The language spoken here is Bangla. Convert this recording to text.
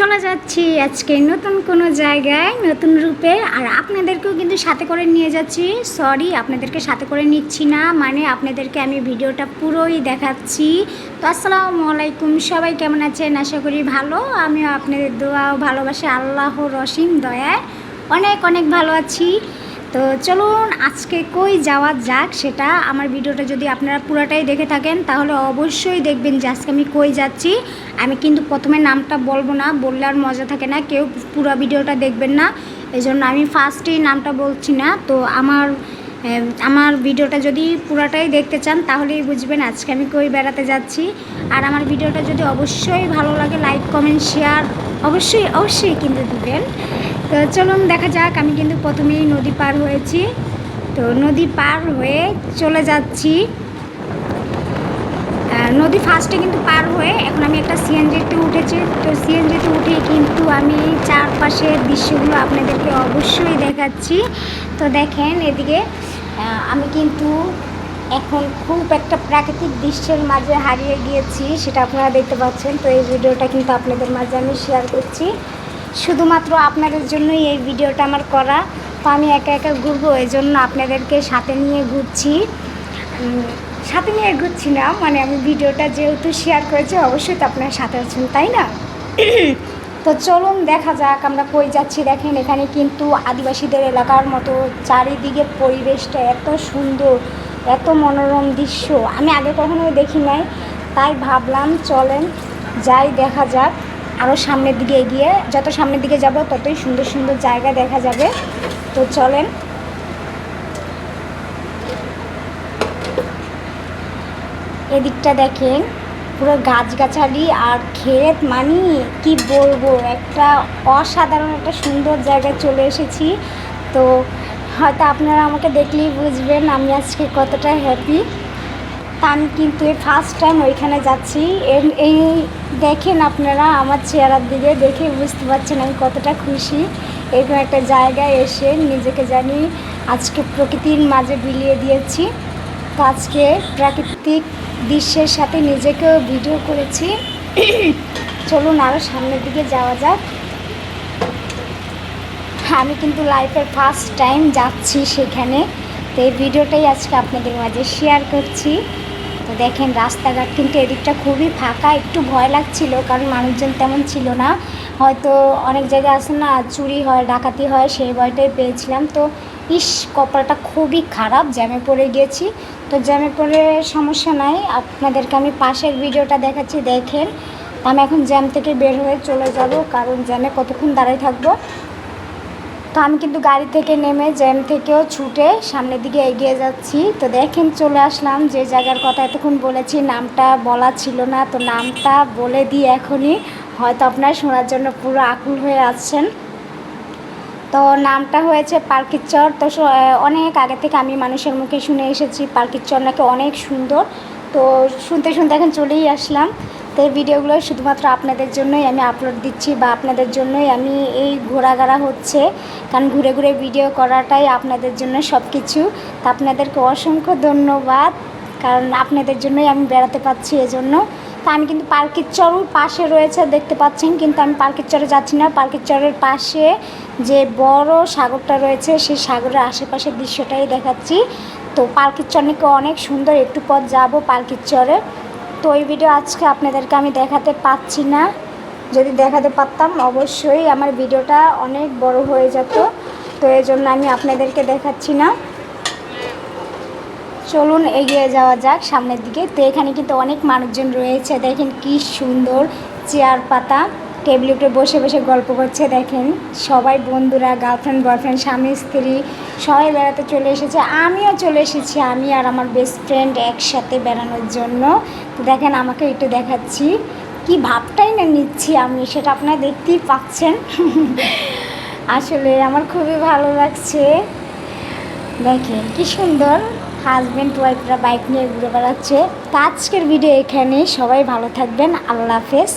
চলে যাচ্ছি আজকে নতুন কোনো জায়গায়, নতুন রূপে। আর আপনাদেরকেও কিন্তু সাথে করে নিয়ে যাচ্ছি। সরি আপনাদেরকে সাথে করে নিচ্ছি না। মানে আপনাদেরকে আমি ভিডিওটা পুরোই দেখাচ্ছি। তো আসসালামু আলাইকুম। সবাই কেমন আছেন? আশা করি ভালো। আমিও আপনাদের দোয়া ও ভালোবাসা আল্লাহর দয়ায় অনেক অনেক ভালো আছি। তো চলুন আজকে কই যাওয়া যাক সেটা, আমার ভিডিওটা যদি আপনারা পুরাটাই দেখে থাকেন, তাহলে অবশ্যই দেখবেন যে আজকে আমি কই যাচ্ছি। আমি কিন্তু প্রথমে নামটা বলব না, বললে আর মজা থাকে না, কেউ পুরো ভিডিওটা দেখবেন না। এই জন্য আমি ফার্স্টেই নামটা বলছি না, তো আমার আমার ভিডিওটা যদি পুরাটাই দেখতে চান, তাহলেই বুঝবেন আজকে আমি কই বেড়াতে যাচ্ছি। আর আমার ভিডিওটা যদি অবশ্যই ভালো লাগে লাইক কমেন্ট শেয়ার অবশ্যই অবশ্যই কিন্তু দিবেন। তো চলুন দেখা যাক, আমি কিন্তু প্রথমেই নদী পার হয়েছি। তো নদী পার হয়ে চলে যাচ্ছি। নদী ফার্স্টে কিন্তু পার হয়ে এখন আমি একটা সিএনজিতে উঠেছি। তো সিএনজিতে উঠে কিন্তু আমি চারপাশের দৃশ্যগুলো আপনাদেরকে অবশ্যই দেখাচ্ছি। তো দেখেন এদিকে আমি কিন্তু এখন খুব একটা প্রাকৃতিক দৃশ্যের মাঝে হারিয়ে গিয়েছি, সেটা আপনারা দেখতে পাচ্ছেন। তো এই ভিডিওটা কিন্তু আপনাদের মাঝে আমি শেয়ার করছি। শুধুমাত্র আপনাদের জন্যই এই ভিডিওটা আমার করা। তো আমি একা একা ঘুরবো এই জন্য আপনাদেরকে সাথে নিয়ে ঘুরছি। সাথে নিয়ে ঘুরছি না মানে আমি ভিডিওটা যেহেতু শেয়ার করেছি, অবশ্যই তো আপনার সাথে আছেন, তাই না? তো চলুন দেখা যাক, আমরা কই যাচ্ছি। দেখেন, এখানে কিন্তু আদিবাসীদের এলাকার মতো চারিদিকে পরিবেশটা এত সুন্দর, এত মনোরম দৃশ্য। আমি আগে কখনো দেখি নাই, তাই ভাবলাম চলেন, যাই দেখা যাক। আরও সামনের দিকে এগিয়ে, যত সামনের দিকে যাব ততই সুন্দর সুন্দর জায়গা দেখা যাবে। তো চলেন। এদিকটা দেখেন, পুরো গাছগাছালি আর ক্ষেত মানে কি বলব, একটা অসাধারণ একটা সুন্দর জায়গায় চলে এসেছি। তো হয়তো আপনারা আমাকে দেখলেই বুঝবেন আমি আজকে কতটা হ্যাপি তা আমি কিন্তু এই ফার্স্ট টাইম ওইখানে যাচ্ছি। এই দেখেন আপনারা আমার চেহারার দিকে দেখে বুঝতে পারছেন আমি কতটা খুশি। এরকম একটা জায়গায় এসে নিজেকে জানি আজকে প্রকৃতির মাঝে বিলিয়ে দিয়েছি। তো আজকে প্রাকৃতিক দৃশ্যের সাথে নিজেকেও ভিডিও করেছি। চলুন আরও সামনের দিকে যাওয়া যাক। আমি কিন্তু লাইফের ফার্স্ট টাইম যাচ্ছি সেখানে। তো এই ভিডিওটাই আজকে আপনাদের মাঝে শেয়ার করছি। তো দেখেন, রাস্তাঘাট কিন্তু এদিকটা খুবই ফাঁকা। একটু ভয় লাগছিল, কারণ মানুষজন তেমন ছিল না। হয়তো অনেক জায়গায় আছে না, চুরি হয়, ডাকাতি হয়, সেই ভয়টাই পেয়েছিলাম। তো ইস, কপালটা খুবই খারাপ, জ্যামে পড়ে গিয়েছি তো জ্যামে পড়ে সমস্যা নাই। আপনাদেরকে আমি পাশের ভিডিওটা দেখাচ্ছি, দেখেন। আমি এখন জ্যাম থেকে বের হয়ে চলে যাব, কারণ জ্যামে কতক্ষণ দাঁড়ায় থাকব। তো আমি কিন্তু গাড়ি থেকে নেমে জ্যাম থেকেও ছুটে সামনের দিকে এগিয়ে যাচ্ছি। তো দেখেন চলে আসলাম, যে জায়গার কথা এতক্ষণ বলেছি, নামটা বলা ছিল না। তো নামটা বলে দিই এখনই, হয়তো আপনারা শোনার জন্য পুরো আকুল হয়ে আছেন। তো নামটা হয়েছে পার্কির চর তো অনেক আগে থেকে আমি মানুষের মুখে শুনে এসেছি পার্কির চর নাকি অনেক সুন্দর। তো শুনতে শুনতে এখন চলেই আসলাম। তো এই ভিডিওগুলো শুধুমাত্র আপনাদের জন্যই আমি আপলোড দিচ্ছি বা আপনাদের জন্যই আমি এই ঘোরাঘাড়া হচ্ছে। কারণ ঘুরে ঘুরে ভিডিও করাটাই আপনাদের জন্য সব কিছু তো আপনাদেরকে অসংখ্য ধন্যবাদ। কারণ আপনাদের জন্যই আমি বেড়াতে পাচ্ছি এজন্য। তা আমি কিন্তু পার্কের চরও পাশে রয়েছে, দেখতে পাচ্ছেন। কিন্তু আমি পার্কের চরে যাচ্ছি না। পার্কের চরের পাশে যে বড় সাগরটা রয়েছে, সেই সাগরের আশেপাশের দৃশ্যটাই দেখাচ্ছি। তো পার্কের চর নাকি অনেক সুন্দর। একটু পর যাব পার্কের চরে। তো ওই ভিডিও আজকে আপনাদেরকে আমি দেখাতে পাচ্ছি না। যদি দেখাতে পারতাম, অবশ্যই আমার ভিডিওটা অনেক বড় হয়ে যেত। তো এই জন্য আমি আপনাদেরকে দেখাচ্ছি না। চলুন এগিয়ে যাওয়া যাক সামনের দিকে। তো এখানে কিন্তু অনেক মানুষজন রয়েছে। দেখেন কি সুন্দর চেয়ার পাতা। টেবিলের উপরে বসে বসে গল্প করছে, দেখেন সবাই বন্ধুরা গার্লফ্রেন্ড বয়ফ্রেন্ড স্বামী, স্ত্রী, সবাই বেড়াতে চলে এসেছে। আমিও চলে এসেছি, আমি আর আমার বেস্ট ফ্রেন্ড একসাথে বেড়ানোর জন্য। তো দেখেন আমাকে একটু দেখাচ্ছি, কি ভাবটাই না নিচ্ছি আমি, সেটা আপনারা দেখতেই পাচ্ছেন। আসলে আমার খুবই ভালো লাগছে। দেখেন কি সুন্দর হাজব্যান্ড ওয়াইফরা বাইক নিয়ে ঘুরে বেড়াচ্ছে। তো আজকের ভিডিও এখানে, সবাই ভালো থাকবেন, আল্লাহ হাফেজ।